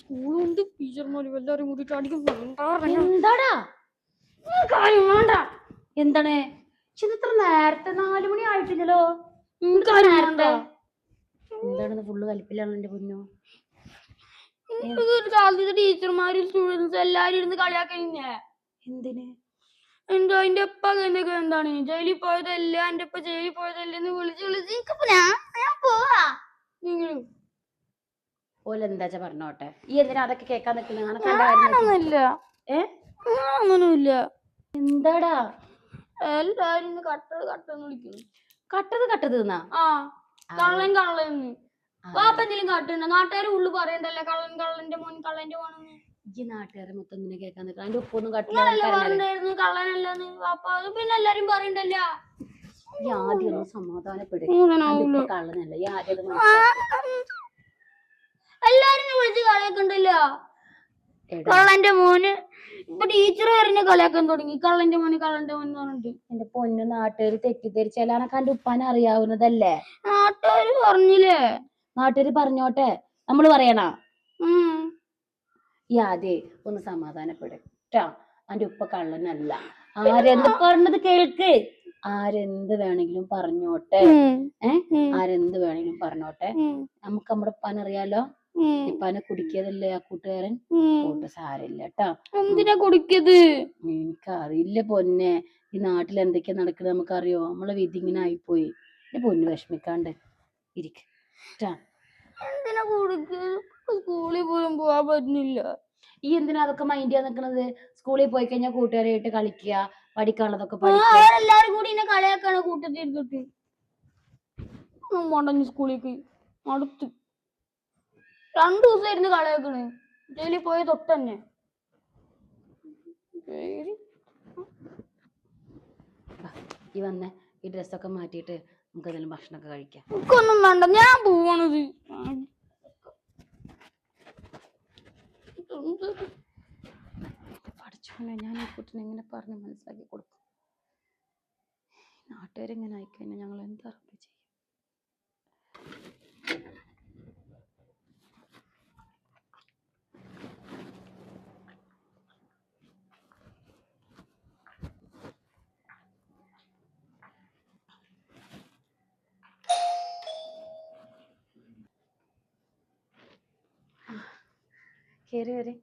സ്കൂളുണ്ട്. ടീച്ചർമാരും എല്ലാരും കൂടിയിട്ട് അടിക്കും. എന്താടാ? കാര്യം വേണ്ട. എന്താണ്? ഇത്ര നേരത്തെ നാലു മണി ആയിട്ടില്ലല്ലോ. കാര്യം വേണ്ട? എന്താണ് ഫുള്ള് കലിപ്പിലാണ് എന്റെ പൊന്നു? ടീച്ചർമാരും സ്റ്റുഡൻസ് എല്ലാരും ഇരുന്ന് കളിയാക്കഴിഞ്ഞേ എന്തിന്? എന്തോ എന്റെ അപ്പ എന്തൊക്കെ എന്താണ്? ജയിലിൽ പോയതല്ല? എന്റെ ഉപ്പ ജയിലിൽ പോയതല്ലേ എന്ന് വിളിച്ച് വിളിച്ച്. എനിക്കിപ്പോ ഞാൻ ഞാൻ പോവാ നിങ്ങൾ ഓലെന്താച്ചാ പറഞ്ഞോട്ടെ? ഈ എന്തിനാ അതൊക്കെ കാര്യം നോക്കി. അങ്ങനൊന്നുമില്ല എന്താടാ? എല്ലാരും ഇന്ന് കട്ട കട്ടെന്ന് വിളിക്കുന്നു. കട്ടത് കട്ടത് തിന്നാ ആ. കള്ളൻ കള്ളൻ വാപ്പ എന്തെങ്കിലും കാട്ടുണ്ടോ നാട്ടുകാർ ഉള്ളു പറയണ്ടല്ലേ കള്ളൻ കള്ളന്റെ മോൻ കള്ളന്റെ മോനെന്ന്. ഈ നാട്ടുകാരെ മൊത്തം നിന്നെ കേൾക്കാൻ നിൽക്കണം അതിന്റെ ഉപ്പൊന്നും കട്ടില്ല കള്ളനല്ലെന്ന്? വാപ്പ അത് പിന്നെ എല്ലാരും പറയണ്ടല്ല. ഈ ആദ്യം സമാധാനപ്പെടും കള്ളനല്ലേ കള്ളനല്ല ഈ ആദ്യം എല്ലാരും കളിയാക്കണ്ടല്ലോ കള്ളന്റെ മോന്. ഇപ്പൊ ടീച്ചർ പറഞ്ഞ കളിയാക്കാൻ തുടങ്ങി. കള്ളന്റെ മോന് കള്ളന്റെ മോൻ പറഞ്ഞിട്ട്. എന്റെ പൊന്നു നാട്ടുകാർ തെറ്റിദ്ധരിച്ചാലാണ് കണ്ട ഉപ്പാൻ അറിയാവുന്നതല്ലേ? നാട്ടുകാര് പറഞ്ഞില്ലേ? നാട്ടുകാര് പറഞ്ഞോട്ടെ. നമ്മൾ പറയണ? യാതെ ഒന്ന് സമാധാനപ്പെടും അന്റെ ഉപ്പ കള്ളനല്ല. ആരെന്ത് പറഞ്ഞത് കേൾക്ക്. ആരെന്ത് വേണമെങ്കിലും പറഞ്ഞോട്ടെ. ഏ? ആരെന്ത് വേണമെങ്കിലും പറഞ്ഞോട്ടെ. നമുക്ക് നമ്മുടെ ഉപ്പാൻ അറിയാലോ. ഇപ്പാനെ കുടിക്കിയതല്ലേ ആ കൂട്ടുകാരൻ? കൂട്ട് സാരമില്ല ട്ടാ എന്തിനാ കുടിക്കത് എനിക്കറിയില്ല പൊന്നെ. ഈ നാട്ടിൽ എന്തൊക്കെയാ നടക്കുന്നത് നമുക്കറിയോ? നമ്മളെ വിധി ഇങ്ങനെ ആയിപ്പോയി. എന്റെ പൊന്ന് വിഷമിക്കാണ്ട് ഇരിക്ക. ട്ടാ. എന്തിനാ കുടിക്കത് സ്കൂളിൽ പോലും പോവാൻ പറ്റുന്നില്ല. ഈ എന്തിനാ അതൊക്കെ മൈൻഡ് ചെയ്യാൻ നിക്കണത്? സ്കൂളിൽ പോയി കഴിഞ്ഞാൽ കൂട്ടുകാരായിട്ട് കളിക്കുക പഠിക്കാനുള്ളതൊക്കെ അവരെല്ലാരും കൂടി എന്നെ കളിയാക്കാണ് കൂട്ടത്തിൽ മുടങ്ങി സ്കൂളിലേക്ക്? അടുത്ത് രണ്ടു ദിവസം ഇരുന്ന് കളയാക്കണ്. ജയിലിൽ പോയ തൊട്ട് തന്നെ പേര് ഈ വന്ന ഈ ഡ്രസ്സൊക്കെ മാറ്റിയിട്ട് നമുക്ക് എന്തെങ്കിലും ഭക്ഷണമൊക്കെ കഴിക്കാം. എനിക്കൊന്നും വേണ്ട ഞാൻ പോവണത്. പഠിച്ചോനെ ഞാൻ ഈ കുട്ടിനെ ഇങ്ങനെ പറഞ്ഞ് മനസ്സിലാക്കി കൊടുക്കും. നാട്ടുകാരെങ്ങനെ ആയിക്കഴിഞ്ഞാൽ ഞങ്ങൾ എന്താ ചെയ്യും? കേറി വരെ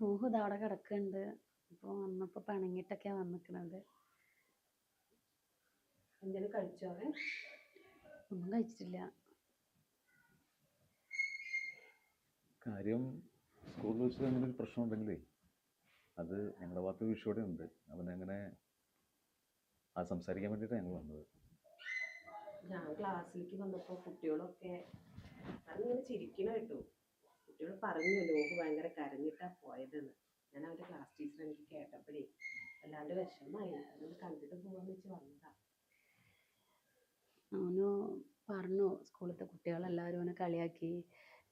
റൂഹ് ഇതാ അവിടെ കിടക്കുന്നുണ്ട്. ഇപ്പൊ വന്നപ്പോ പിണങ്ങിട്ടൊക്കെയാ വന്നിക്കണത്. എന്തെങ്കിലും കഴിച്ചോ ഒന്നും കഴിച്ചിട്ടില്ല. കാര്യം സ്കൂളിൽ വെച്ച് അങ്ങനെ ഒരു പ്രശ്നം ഉണ്ടെങ്കിലേ അത് ഞങ്ങളുടെ ഭാഗത്ത് വിഷയോടെ ഉണ്ട്. അവനങ്ങനെ ആ സംസാരിക്കാൻ വേണ്ടിയിട്ടാണ് ഞങ്ങൾ വന്നത്. ഞാൻ ക്ലാസ്സിലേക്ക് വന്നപ്പോൾ കുട്ടികളൊക്കെ അതിങ്ങനെ ചിരിക്കണ കേട്ടു. കുട്ടികൾ പറഞ്ഞു ലോക് ഭയങ്കര കരഞ്ഞിട്ടാ പോയതെന്ന്. ഞാൻ അവന്റെ ക്ലാസ് ടീച്ചർ എനിക്ക് കേട്ടപ്പോഴേ അല്ലാണ്ട് വിഷമമായി. അതൊന്ന് കണ്ടിട്ട് പോകാന്ന് വെച്ച് വന്നതാ. അവനു പറഞ്ഞു സ്കൂളിലത്തെ കുട്ടികളെല്ലാവരും അവനെ കളിയാക്കി.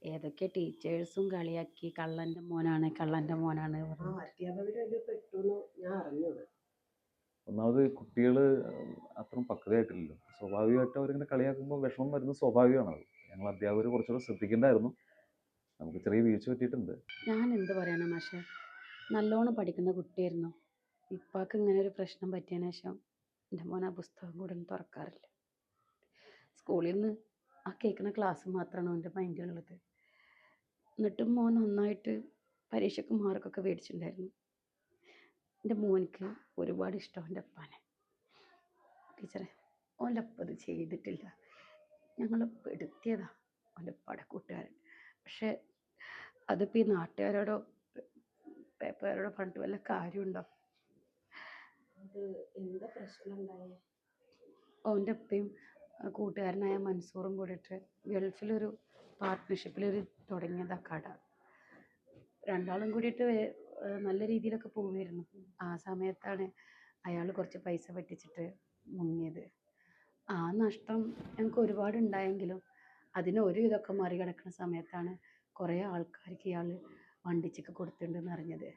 ഏതൊക്കെ ടീച്ചേഴ്സും കളിയാക്കി കള്ളന്റെ മോനാണ് കള്ളന്റെ മോനാണ് ഒന്നാമത് കുട്ടികൾ അത്രയും പക്വതയായിട്ടില്ലല്ലോ. സ്വാഭാവികമായിട്ട് അവരിങ്ങനെ കളിയാക്കുമ്പോൾ വിഷമം വരുന്നത് സ്വാഭാവികമാണത്. ഞങ്ങൾ അധ്യാപകർ കുറച്ചുകൂടെ ശ്രദ്ധിക്കേണ്ടായിരുന്നു. നമുക്ക് ചെറിയ വീഴ്ച പറ്റിയിട്ടുണ്ട്. ഞാൻ എന്ത് പറയണം മാഷെ? നല്ലോണം പഠിക്കുന്ന കുട്ടിയായിരുന്നു. ഇപ്പാക്ക് ഇങ്ങനെ ഒരു പ്രശ്നം പറ്റിയതിന് ശേഷം എന്റെ മോൻ ആ പുസ്തകം കൂടെ ഒന്നും തുറക്കാറില്ല. സ്കൂളിൽ നിന്ന് ആ കേൾക്കുന്ന ക്ലാസ് മാത്രമാണ് അവന്റെ മൈൻഡിലുള്ളത് എന്നിട്ടും മോൻ നന്നായിട്ട് പരീക്ഷയ്ക്ക് മാർക്കൊക്കെ മേടിച്ചിട്ടുണ്ടായിരുന്നു. എന്റെ മോനിക്ക് ഒരുപാട് ഇഷ്ടം എന്റെ അപ്പാനെ. ടീച്ചറെ ഓന്റെ അപ്പ അത് ചെയ്തിട്ടില്ല. ഞങ്ങൾ പെടുത്തിയതാ ഓന്റെ പട കൂട്ടുകാരൻ. പക്ഷേ അതിപ്പോൾ ഈ നാട്ടുകാരോടോ പേപ്പറുകാരോടോ പറഞ്ഞിട്ട് വല്ല കാര്യമുണ്ടോ? എന്താ പ്രശ്നം ഉണ്ടായേ? ഓന്റെ അപ്പയും കൂട്ടുകാരനായ മൻസൂറും കൂടിയിട്ട് ഗൾഫിലൊരു പാർട്ട്ണർഷിപ്പിലൊരു തുടങ്ങിയതാ കട. രണ്ടാളും കൂടിയിട്ട് നല്ല രീതിയിലൊക്കെ പോവുമായിരുന്നു ആ സമയത്താണ് അയാൾ കുറച്ച് പൈസ പറ്റിച്ചിട്ട് മുങ്ങിയത്. ആ നഷ്ടം ഞങ്ങൾക്ക് ഒരുപാട് ഉണ്ടായെങ്കിലും അതിന് ഒരു ഇതൊക്കെ മറികടക്കുന്ന സമയത്താണ് കുറേ ആൾക്കാർക്ക് ഇയാൾ വണ്ടി ചെക്ക് കൊടുത്തിട്ടുണ്ടെന്ന് അറിഞ്ഞത്.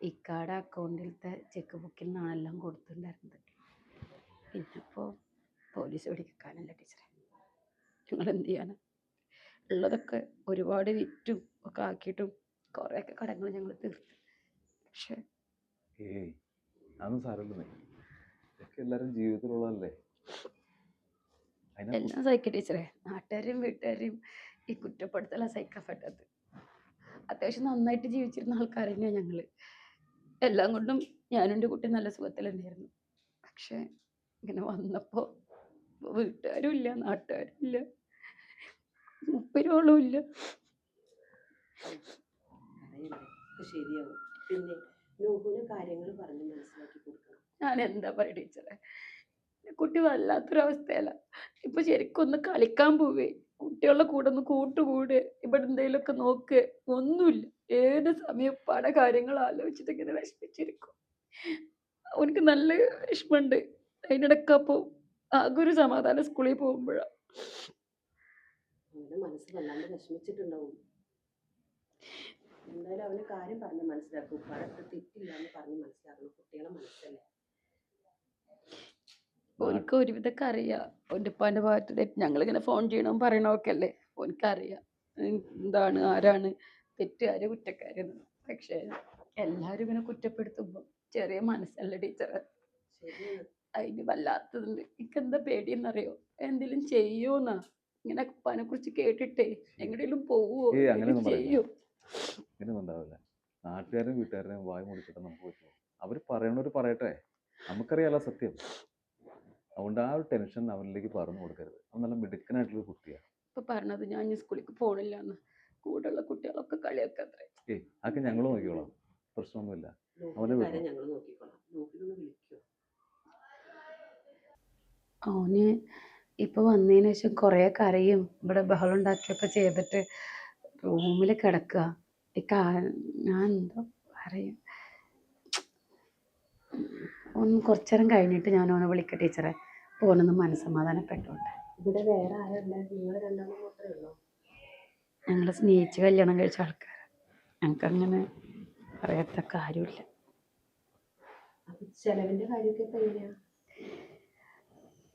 ഇക്കാടെ അക്കൗണ്ടിലത്തെ ചെക്ക് ബുക്കിൽ നിന്നാണ് എല്ലാം കൊടുത്തിട്ടുണ്ടായിരുന്നത്. പിന്നിപ്പോൾ പോലീസ് പിടിക്കാനല്ല ടീച്ചറെ? ഞങ്ങൾ എന്ത് ചെയ്യാനാ? ഉള്ളതൊക്കെ ഒരുപാട് വിറ്റും ഒക്കെ ആക്കിയിട്ടും കുറേയൊക്കെ കടങ്ങൾ ഞങ്ങൾ തീർത്തു. പക്ഷേ ഏയ് അതൊന്നും സാരമില്ലെന്നേ ഇതൊക്കെ എല്ലാവരും ജീവിതത്തിലുള്ളതല്ലേ? അതിനെ എല്ലാം സഹിക്കും ടീച്ചറെ. നാട്ടുകാരെയും വീട്ടുകാരെയും ഈ കുറ്റപ്പെടുത്തലാണ് സഹിക്കാൻ പറ്റാത്തത്. അത്യാവശ്യം നന്നായിട്ട് ജീവിച്ചിരുന്ന ആൾക്കാർ തന്നെയാണ് ഞങ്ങൾ എല്ലാം കൊണ്ടും ഞാനും എന്റെ കുട്ടി നല്ല സുഖത്തിലുണ്ടായിരുന്നു പക്ഷേ ഇങ്ങനെ വന്നപ്പോൾ വീട്ടുകാരും ഇല്ല നാട്ടുകാരും ഇല്ല. മുപ്പരോളും ഇല്ല. ശരിയാവും. പിന്നെ നൂഹുവിന് കാര്യങ്ങൾ പറഞ്ഞ് മനസ്സിലാക്കി കൊടുക്കണം. ഞാൻ എന്താ പറയുക ടീച്ചറെ കുട്ടി വല്ലാത്തൊരവസ്ഥയല്ല ഇപ്പൊ ശരിക്കും ഒന്ന് കളിക്കാൻ പോവേ. കുട്ടികളുടെ കൂടെ ഒന്ന് കൂട്ടുകൂടെ. ഇവിടെ എന്തെങ്കിലുമൊക്കെ നോക്ക്. ഒന്നുമില്ല. ഏത് സമയം പല കാര്യങ്ങൾ ആലോചിച്ചിട്ട് ഇങ്ങനെ വിഷമിച്ചിരിക്കും. അവനക്ക് നല്ല വിഷമമുണ്ട്. അതിനിടയ്ക്ക് അപ്പോൾ ആകെ ഒരു സമാധാനം സ്കൂളിൽ പോകുമ്പോഴാണ് അവന്റെ മനസ്സ് വല്ലാണ്ട് വിഷമിച്ചിട്ടുണ്ടാവും. എന്തായാലും അവന് കാര്യം പറഞ്ഞ് മനസ്സിലാക്കും. ഉപ്പാടത്ത് തെറ്റില്ല എന്ന് പറഞ്ഞ് മനസ്സിലാക്കണം. കുട്ടികളെ മനസ്സല്ലേ? ഓനിക്ക് ഒരുവിധമൊക്കെ അറിയാം. ഓന്റെ ഉപ്പാന്റെ ഭാഗത്ത് തെറ്റ് ഞങ്ങളിങ്ങനെ ഫോൺ ചെയ്യണം പറയണമൊക്കെ അല്ലേ ഓനിക്കറിയാം എന്താണ് ആരാണ്? തെറ്റുകാര് കുറ്റക്കാരെന്ന് പക്ഷേ എല്ലാവരും ഇങ്ങനെ കുറ്റപ്പെടുത്തുമ്പോൾ ചെറിയ മനസ്സല്ല ടീച്ചറെ? അതിന് വല്ലാത്തതുണ്ട്. എനിക്കെന്താ പേടിയെന്നറിയോ? എന്തെങ്കിലും ചെയ്യോന്നാ? ഇങ്ങനെ ഉപ്പാനെ കുറിച്ച് കേട്ടിട്ടേ എങ്ങനെയും പോവോ അങ്ങനെയൊന്നും ചെയ്യോ. ഉണ്ടാവില്ല. നാട്ടുകാരും വീട്ടുകാരും വായ മുടിച്ചിട്ട് നമുക്ക് പറ്റുമോ അവർ പറയണവർ പറയട്ടെ. നമുക്കറിയാലോ സത്യം. അതുകൊണ്ട് ആ ഒരു ടെൻഷൻ അവനിലേക്ക് പറഞ്ഞു കൊടുക്കരുത്. അവൻ നല്ല മിടുക്കനായിട്ടുള്ള കുട്ടിയാണ് ഇപ്പൊ പറഞ്ഞത് ഞാൻ ഇനി സ്കൂളിലേക്ക് പോണില്ല എന്ന് കൂടെയുള്ള കുട്ടികളൊക്കെ കളിയൊക്കെ അത്രേ. ഏയ് അതൊക്കെ ഞങ്ങൾ നോക്കിക്കോളാം. പ്രശ്നമൊന്നുമില്ല. അവനെ നൂഹിന്റെ വിടണം. കാര്യം ഞങ്ങൾ നോക്കിക്കോളാം നൂഹിനൊന്ന് വിളിക്കോ ഓന് ഇപ്പൊ വന്നതിന് ശേഷം കുറേ കരയും. ഇവിടെ ബഹളം ഉണ്ടാക്കിയൊക്കെ ചെയ്തിട്ട് റൂമിൽ കിടക്കുക ഞാൻ എന്തോ പറയും. ഒന്ന് കുറച്ചു നേരം കഴിഞ്ഞിട്ട് ഞാൻ ഓനെ വിളിക്കാം ടീച്ചറെ. ഓനൊന്ന് മനസ്സമാധാനപ്പെട്ടോട്ടെ. ഇവിടെ വേറെ ഉള്ളൂ? ഞങ്ങൾ സ്നേഹിച്ച് കല്യാണം കഴിച്ച ആൾക്കാരാണ് ഞങ്ങൾക്കങ്ങനെ പറയാത്ത കാര്യമില്ല. ചെലവിന്റെ കാര്യമൊക്കെ ഇപ്പൊ എങ്ങനെയാ?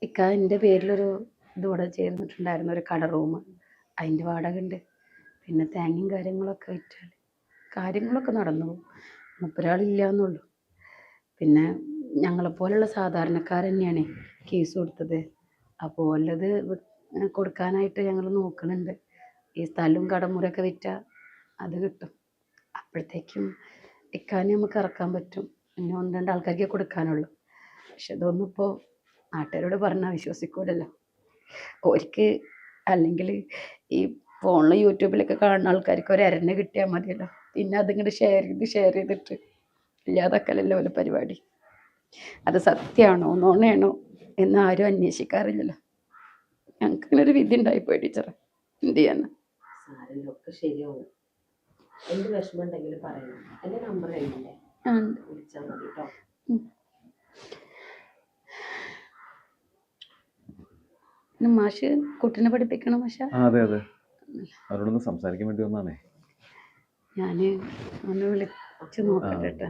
ഇക്ക എന്റെ പേരിലൊരു ഇതൂടെ ചേർന്നിട്ടുണ്ടായിരുന്നു ഒരു കട റൂം. അതിന്റെ വാടക ഉണ്ട് പിന്നെ തേങ്ങയും കാര്യങ്ങളൊക്കെ വിറ്റാൽ കാര്യങ്ങളൊക്കെ നടന്നു പോകും. മുപ്പരാളില്ല എന്നുള്ളൂ പിന്നെ ഞങ്ങളെപ്പോലുള്ള സാധാരണക്കാർ തന്നെയാണ് കേസ് കൊടുത്തത്. അപ്പോൾ ഉള്ളത് കൊടുക്കാനായിട്ട് ഞങ്ങൾ നോക്കുന്നുണ്ട് ഈ സ്ഥലവും കടമുറയൊക്കെ വിറ്റാൽ അത് കിട്ടും. അപ്പോഴത്തേക്കും ഇക്കാനെ നമുക്ക് ഇറക്കാൻ പറ്റും. പിന്നെ ഒന്ന് രണ്ട് ആൾക്കാർക്കേ കൊടുക്കാനുള്ളൂ. പക്ഷെ ഇതൊന്നും ഇപ്പോൾ നാട്ടുകാരോട് പറഞ്ഞാൽ വിശ്വസിക്കൂലല്ലോ. ഓർക്ക് അല്ലെങ്കിൽ ഈ ഫോണിൽ യൂട്യൂബിലൊക്കെ കാണുന്ന ആൾക്കാർക്ക് ഒരു അരഞ്ഞ കിട്ടിയാൽ മതിയല്ലോ. പിന്നെ അതിങ്ങോട്ട് ഷെയർ ചെയ്ത് ഷെയർ ചെയ്തിട്ട് ഇല്ലാതാക്കലല്ലോ ഒരു പരിപാടി. അത് സത്യമാണോ നോണയാണോ എന്ന് ആരും അന്വേഷിക്കാറില്ലല്ലോ. ഞങ്ങൾക്ക് ഇങ്ങനെ ഒരു വിധി ഉണ്ടായിപ്പോയി ടീച്ചറെ. എന്ത് ചെയ്യാന്ന് എന്ത് വിഷമം ഉണ്ടെങ്കിലും പറയണം. എന്റെ നമ്പർ കഴിഞ്ഞില്ലേ വിളിച്ചാൽ മതി കേട്ടോ മാഷ് കുട്ടിനെ പഠിപ്പിക്കണം മാഷ? അതെ അതെ. അവരോടൊന്ന് സംസാരിക്കാൻ വേണ്ടി വന്നാണേ. ഞാൻ ഒന്ന് വിളിച്ച് നോക്കട്ടെ.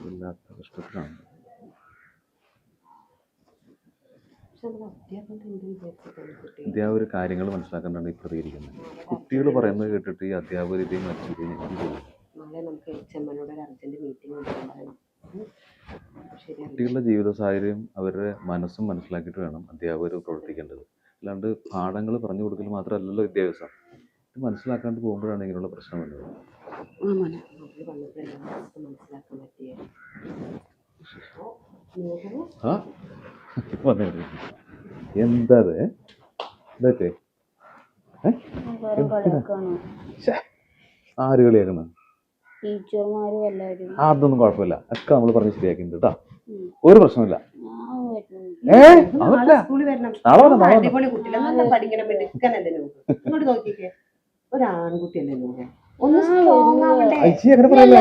വല്ലാത്ത കഷ്ടത്തിലാണ് അധ്യാപകർ കാര്യങ്ങൾ മനസ്സിലാക്കാനാണ് ഈ പ്രതികരിക്കുന്നത് കുട്ടികൾ പറയുന്നത് കേട്ടിട്ട് ഈ അധ്യാപകർ ഇതേ മറ്റു നാളെ നമുക്ക് എച്ച് എമ്മനോട് ഒരു അർജന്റ് മീറ്റിംഗ് ഉണ്ടായിരുന്നു. കുട്ടികളുടെ ജീവിത സാഹചര്യം അവരുടെ മനസ്സും മനസ്സിലാക്കിയിട്ട് വേണം അധ്യാപകർ പ്രവർത്തിക്കേണ്ടത്. അല്ലാണ്ട് പാഠങ്ങൾ പറഞ്ഞു കൊടുക്കൽ മാത്രമല്ലല്ലോ വിദ്യാഭ്യാസം. ഇത് മനസ്സിലാക്കാണ്ട് പോകുമ്പോഴാണ് ഇങ്ങനെയുള്ള പ്രശ്നം വരുന്നത് ആ മോനെ മകൾ വന്നപ്പോഴെല്ലാം മനസ്സിലാക്കാൻ പറ്റിയേ. ഹാ ആ? വന്നേ എന്താ ഇതൊക്കെ ആര് ആ അതൊന്നും കുഴപ്പമില്ല. ഒക്കെ നമ്മൾ പറഞ്ഞ് ശരിയാക്കിണ്ട് കേട്ടോ. ഒരു പ്രശ്നമില്ല നാളെ വരാം, നാളെ വരാം. അയ്യേ അങ്ങനെ പറയല്ലേ?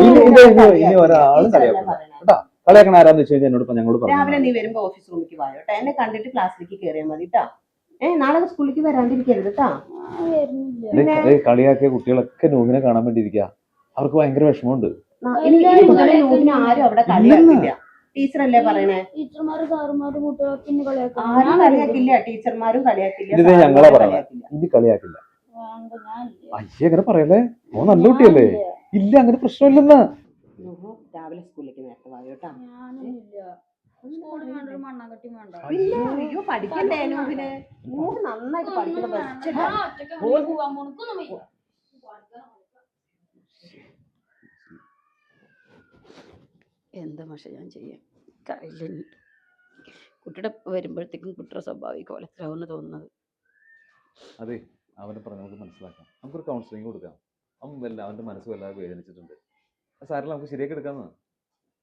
ഇനി ഇനി-. ഇനി ഒരാളും ടീച്ചറല്ലേ കളിയാക്കില്ല. കളിയാക്കണ ആരാന്ന് വെച്ച് കഴിഞ്ഞാൽ എന്നോട് ഇപ്പൊ ഞങ്ങളോട് രാവിലെ പറഞ്ഞു നീ വരുമ്പോ ഓഫീസ് റൂമിലേക്ക് വായോ കേട്ടോ എന്നെ കണ്ടിട്ട് ക്ലാസ്സിലേക്ക് കയറിയാൽ മതി കേട്ടോ ഏ നാളെ സ്കൂളിലേക്ക് വരാണ്ടിരിക്കരുത് കേട്ടോ കളിയാക്കിയ കുട്ടികളൊക്കെ നൂഹിനെ കാണാൻ വേണ്ടി ഇരിക്കുക അവർക്ക് ഭയങ്കര വിഷമമുണ്ട്. നാ- ഇനി ഈ ആരും അവിടെ കളിയാക്കില്ല. ടീച്ചറല്ലേ പറയണേ? ടീച്ചർമാരും സാറുമാരും കുട്ടികളൊക്കെ ആരും കളിയാക്കില്ല ടീച്ചർമാരും കളിയാക്കില്ല ഞങ്ങളാ. കളിയാക്കില്ല. ഇനി കളിയാക്കില്ല. അയ്യേ അങ്ങനെ പറയല്ലേ? ഓ നല്ല കുട്ടിയല്ലേ? ഇല്ല. അങ്ങനെ പ്രശ്നമില്ലെന്ന്. രാവിലെ സ്കൂളിലേക്ക് നേരത്തെ വായോ അയ്യോ പഠിക്കണ്ടേ നൂഹിന് നൂഹ് നന്നായിട്ട് പഠിക്കണം ബെസ്റ്റ് എന്താ പക്ഷെ ഞാൻ ചെയ്യാം ഇനി കുട്ടിയുടെ വരുമ്പോഴത്തേക്കും കുട്ടിയുടെ സ്വാഭാവിക കോലത്തിലാവുമെന്ന് തോന്നുന്നത്. അതെ അവനെ പറഞ്ഞ് നമുക്ക് മനസ്സിലാക്കാം. നമുക്കൊരു കൗൺസിലിംഗ് കൊടുക്കാം. അവൻ വല്ല അവന്റെ മനസ്സ് വല്ലാതെ വേദനിച്ചിട്ടുണ്ട്. സാറിന് നമുക്ക് ശരിയാക്കി എടുക്കാമെന്നാണ്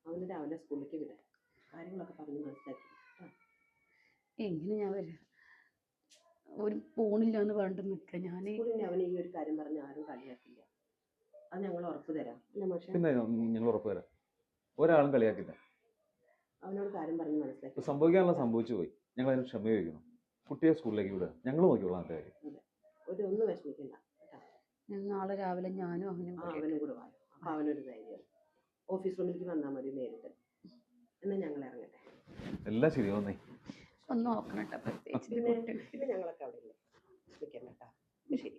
അവന് രാവിലെ സ്കൂളിലേക്ക് വിടാം കാര്യങ്ങളൊക്കെ പറഞ്ഞ് മനസ്സിലാക്കി. എങ്ങനെ ഞാൻ വരിക ഒരു പോണില്ല എന്ന് പറഞ്ഞിട്ട് നിൽക്കുക ഞാൻ സ്കൂളിൽ അവന് ഈ ഒരു കാര്യം പറഞ്ഞ് ആരും കളിയാക്കില്ല. അത് ഞങ്ങൾ ഉറപ്പ് തരാം. അല്ലേ മാഷെ? പിന്നെ ഞങ്ങൾ ഉറപ്പ് തരാം. ഒരാളും കളിയാക്കില്ല. അവനോട് കാര്യം പറഞ്ഞ് മനസ്സിലാക്കി. സംഭവിക്കാനുള്ള സംഭവിച്ചു പോയി. ഞങ്ങൾ അതിന് ക്ഷമ ചോദിക്കണം കുട്ടിയെ സ്കൂളിലേക്ക് വിടുക. ഞങ്ങൾ നോക്കിക്കോളാം അതെ കാര്യം. ഒരു ഒന്നും വിഷമിക്കണ്ട. ഞാൻ നാളെ രാവിലെ ഞാനും അവനും ആ കൂടി അവനും കൂടെ വായോ. അപ്പൊ അവനൊരു ധൈര്യം ഓഫീസ് റൂമിലേക്ക് വന്നാൽ മതി നേരിട്ട്. എന്നാ ഞങ്ങൾ ഇറങ്ങട്ടെ. എല്ലാം ശരിയാവുന്നേ ഒന്ന് നോക്കണം പ്രത്യേകിച്ച് പിന്നെ ഞങ്ങളൊക്കെ അവിടെ ഇല്ലേ? ശരി.